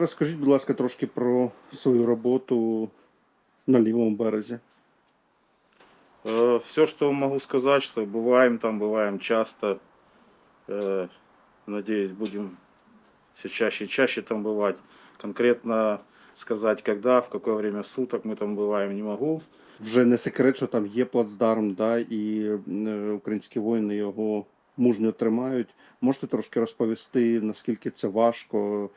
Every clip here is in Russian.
Розкажіть, будь ласка, трошки про свою роботу на лівому березі. Все, что могу сказать, что бываем там, бываем часто. Э, Надеюсь, будем все чаще и чаще там бывать. Конкретно сказать, когда, в какое время суток мы там бываем, не могу. Вже не секрет, що там є плацдарм, да, і е, українські воїни його мужньо тримають. Можете трошки розповісти, наскільки це важко е,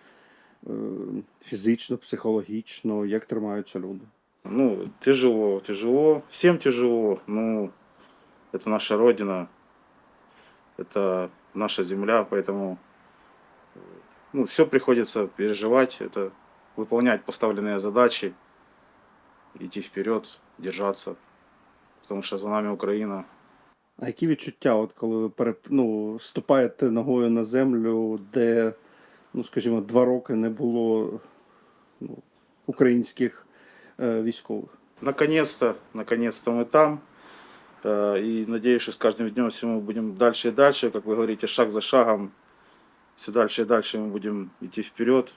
фізично, психологічно, як тримаються люди? Ну, тяжело, тяжело, всем тяжело. Ну, это наша родина, это наша земля, поэтому э, ну, все приходится переживать, это выполнять поставленные задачи, идти вперед, держаться, потому что за нами Украина. А які відчуття, от коли ви переп... ну, ступаєте ногою на землю, де, ну скажімо, два роки не було ну, українських е, військових? Наконец-то, наконец-то мы там. Э, И надеюсь, что с каждым днем все мы будем дальше и дальше, как вы говорите, шаг за шагом, все дальше и дальше мы будем идти вперед,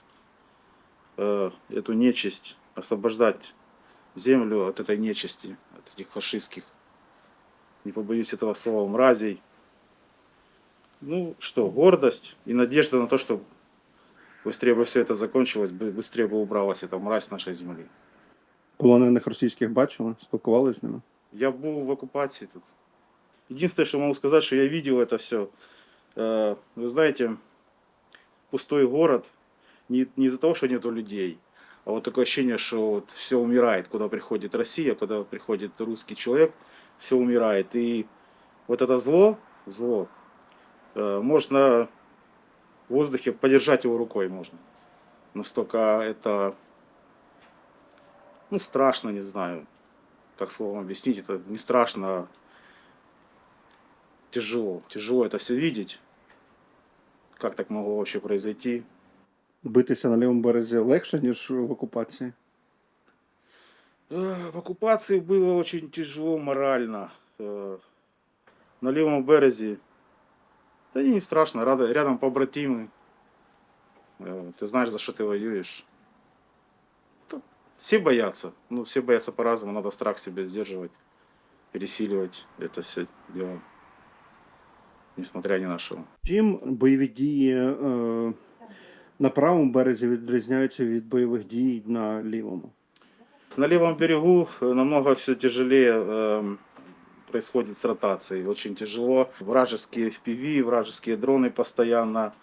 э, эту нечисть, освобождать землю от этой нечисти, от этих фашистских, не побоюсь этого слова, мразей. Ну что, гордость и надежда на то, что быстрее бы все это закончилось, бы- быстрее бы убралась эта мразь нашей земли. Полонених російських бачили, спілкувалися з ними? Я был в оккупации тут. Единственное, что могу сказать, что я видел это все. Вы знаете, пустой город не, не из-за того, что нету людей, а вот такое ощущение, что вот все умирает, куда приходит Россия, куда приходит русский человек, все умирает. И вот это зло, зло, э, можно в воздухе подержать его рукой можно. Настолько это, ну, страшно, не знаю как словом объяснить, это не страшно, а тяжело. Тяжело это все видеть. Как так могло вообще произойти? Битися на лівому березі легше, ніж в окупації? Э, В оккупации было очень тяжело морально. Э, На левом березе, да и не страшно, рада- рядом побратимы. Э, Ты знаешь, за что ты воюешь. Да, Все боятся, ну все боятся по-разному, надо страх в себе сдерживать, пересиливать это все дело, несмотря ни на что. Чим бойові дії е, на правому березі відрізняються від бойових дій на лівому? На левом берегу э, намного все тяжелее эм, происходит с ротацией. Очень тяжело. Вражеские FPV, вражеские дроны постоянно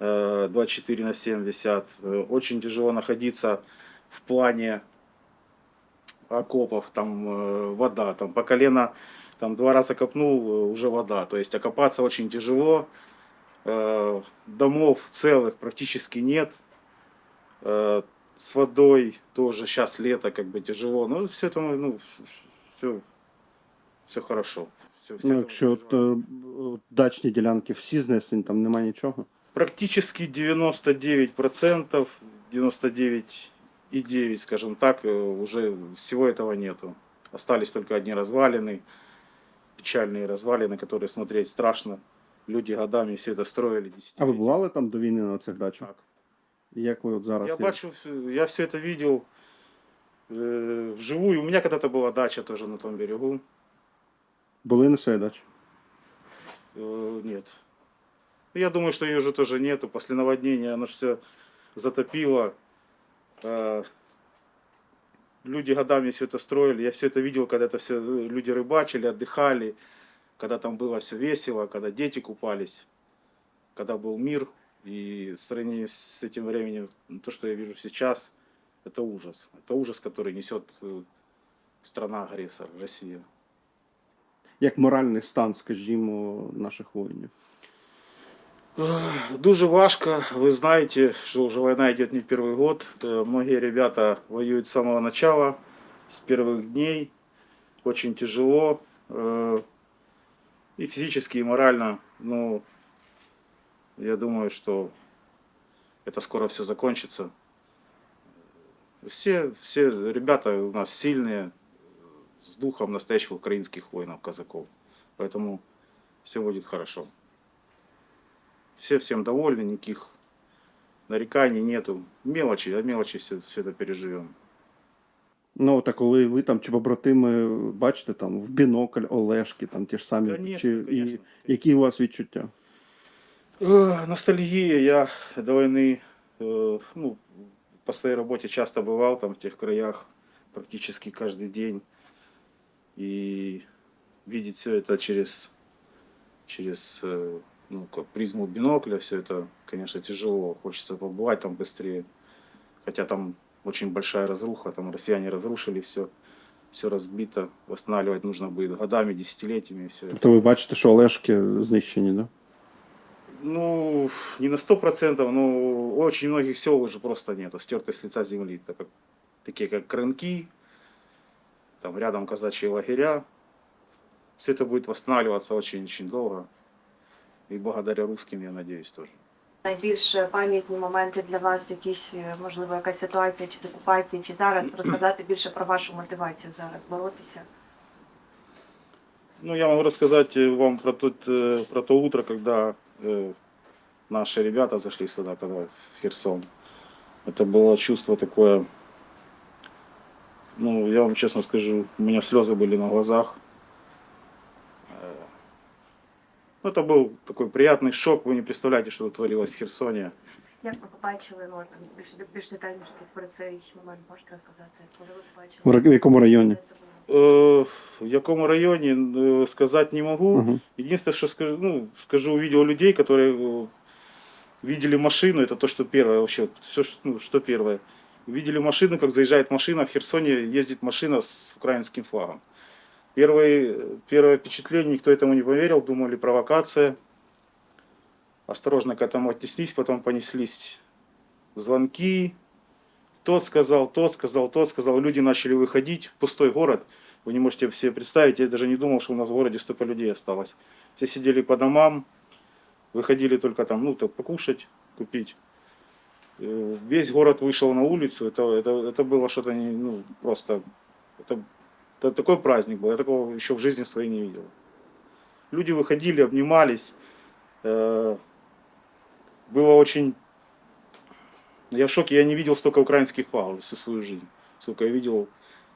э, 24 на 7 висят. Э, Очень тяжело находиться в плане окопов. Там э, вода, там по колено, там два раза копнул, э, уже вода. То есть окопаться очень тяжело. Э, Домов целых практически нет. Э, с водой тоже сейчас лето, как бы тяжело. Но все это, ну, все, все хорошо. Все, Ну, якщо от, е, от дачні ділянки всі знесені, там немає нічого. Практически 99%, 99,9, скажем так, э, уже всего этого нету. Остались только одни развалины, печальные развалины, которые смотреть страшно. Люди годами все это строили. А ви десятилетиями. бували там до війни на цих дачах? Так. І Як ви от зараз? Я є? бачу, я все это видел э, вживую. У меня когда-то была дача тоже на том берегу. Були на своїй дачі? Э, Нет. Я думаю, что ее уже тоже нету. После наводнения оно все затопило. Э, Люди годами все это строили. Я все это видел, когда это все люди рыбачили, отдыхали, когда там было все весело, когда дети купались, когда был мир. И в сравнении с этим временем, то, что я вижу сейчас, это ужас. Это ужас, который несет э, страна-агрессор, Россия Як моральний стан, скажімо, наших воїнів? Дуже важко. Вы знаете, что уже война идет не первый год. Э, Многие ребята воюют с самого начала, с первых дней. Очень тяжело. э, И физически, и морально. Но я думаю, что это скоро все закончится. Все, все ребята у нас сильные, с духом настоящих украинских воинов, казаков. Поэтому все будет хорошо. Все всем довольны, никаких нареканий нету. Мелочи, от мелочи все, все это переживем. Ну, та коли ви там чи побратими бачите там в бінокль Олешки, там ті ж самі, Конечно, чи, і, конечно. які у вас відчуття? Э, Ностальгия. Я до войны, э, ну, по своей работе часто бывал там в тех краях практически каждый день. И видеть все это через, через э, ну, как призму бинокля, все это, конечно, тяжело. Хочется побывать там быстрее. Хотя там очень большая разруха, там россияне разрушили все, все разбито. Восстанавливать нужно будет годами, десятилетиями все это. Тобто ви бачите, що Олешки знищені, да? Ну, не на сто процентов, но очень многих сел уже просто нету, стерты с лица земли, так как, такие как Крынки, там рядом казачьи лагеря. Все это будет восстанавливаться очень-очень долго. И благодаря русским, я надеюсь, тоже. Найбільш пам'ятні моменти для вас, якісь е, можливо якась ситуація чи з окупації, чи зараз розказати більше про вашу мотивацію зараз боротися. Ну, я могу рассказать э, вам про, тот, э, про то утро, когда э, наши ребята зашли сюда, когда в Херсон. Это было чувство такое, ну, я вам честно скажу, у меня слезы были на глазах. Э, Ну, это был такой приятный шок, вы не представляете, что творилось в Херсоне. Як ви побачили, ну там більш більш детальніше про цей момент можете розказати, коли ви В побачили? ра- в якому районі? Де це було? Э, В якому районе э, сказать не могу. Ага. Единственное, что скажу, ну, скажу, увидел людей, которые э, видели машину, это то, что первое вообще, все, ну, что первое. Видели машину, как заезжает машина, в Херсоне ездит машина с украинским флагом. Первое, первое впечатление, никто этому не поверил, думали провокация. Осторожно к этому отнеслись, потом понеслись звонки. Тот сказал, тот сказал, тот сказал. Люди начали выходить. Пустой город. Вы не можете себе представить. Я даже не думал, что у нас в городе столько людей осталось. Все сидели по домам. Выходили только там, ну, то покушать, купить. Э, Весь город вышел на улицу. Это, это, это было что-то не, ну, просто... Это, это такой праздник был. Я такого еще в жизни своей не видел. Люди выходили, обнимались. Э, Было очень я в шоке, я не видел столько украинских флагов за всю свою жизнь. Сколько я видел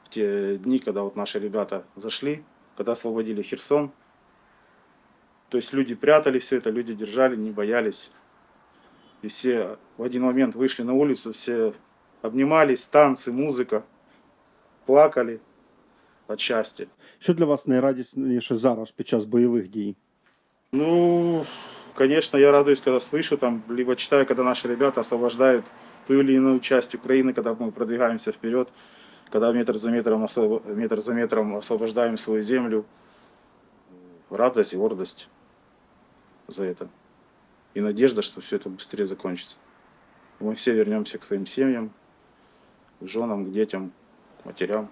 в те дни, когда вот наши ребята зашли, когда освободили Херсон. То есть люди прятали все это, люди держали, не боялись. И все в один момент вышли на улицу, все обнимались, танцы, музыка, плакали от счастья. Що для вас найрадісніше зараз під час бойових дій? Ну, конечно, я радуюсь, когда слышу там, либо читаю, когда наши ребята освобождают ту или иную часть Украины, когда мы продвигаемся вперед, когда метр за метром, освоб- метр за метром освобождаем свою землю. Радость и гордость за это. И надежда, что все это быстрее закончится. И мы все вернемся к своим семьям, к женам, к детям, к матерям.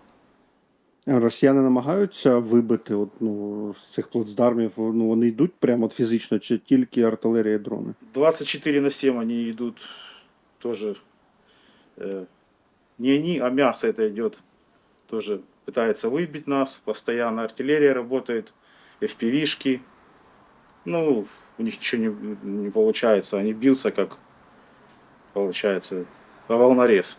Росіяни намагаються вибити от, ну, з цих плацдармів, ну, вони йдуть прямо от фізично, чи тільки артилерія і дрони? 24 на 7 они идут тоже. э, не они, а мясо это идет. Тоже пытается выбить нас. Постоянно артиллерия работает, FPV-шки. Ну, у них ничего не, не получается. Они бьются как, получается, по волнорез.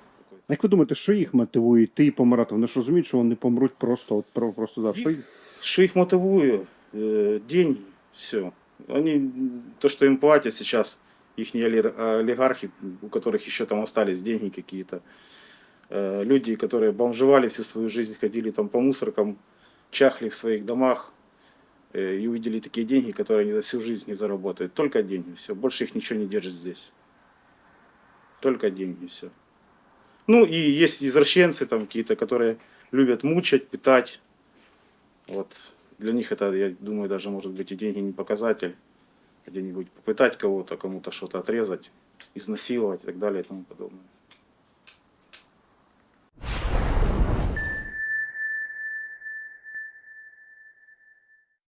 Як ви думаєте, що їх мотивує йти і помирати? Вони ж розуміють, що вони помруть просто от про- просто да. Що їх? Что их мотивует? Э, деньги, все. Они, м, то, что им платят сейчас, их олигархи, у которых еще там остались деньги какие-то. Э, люди, которые бомжевали всю свою жизнь, ходили там по мусоркам, чахли в своих домах э, и увидели такие деньги, которые они за всю жизнь не заработают. Только деньги, все. Больше их ничего не держит здесь. Только деньги, все. Ну и есть извращенцы там какие-то, которые любят мучать, питать. Вот для них это, я думаю, даже может быть и деньги не показатель. Где-нибудь попытать кого-то, кому-то что-то отрезать, изнасиловать и так далее и тому подобное.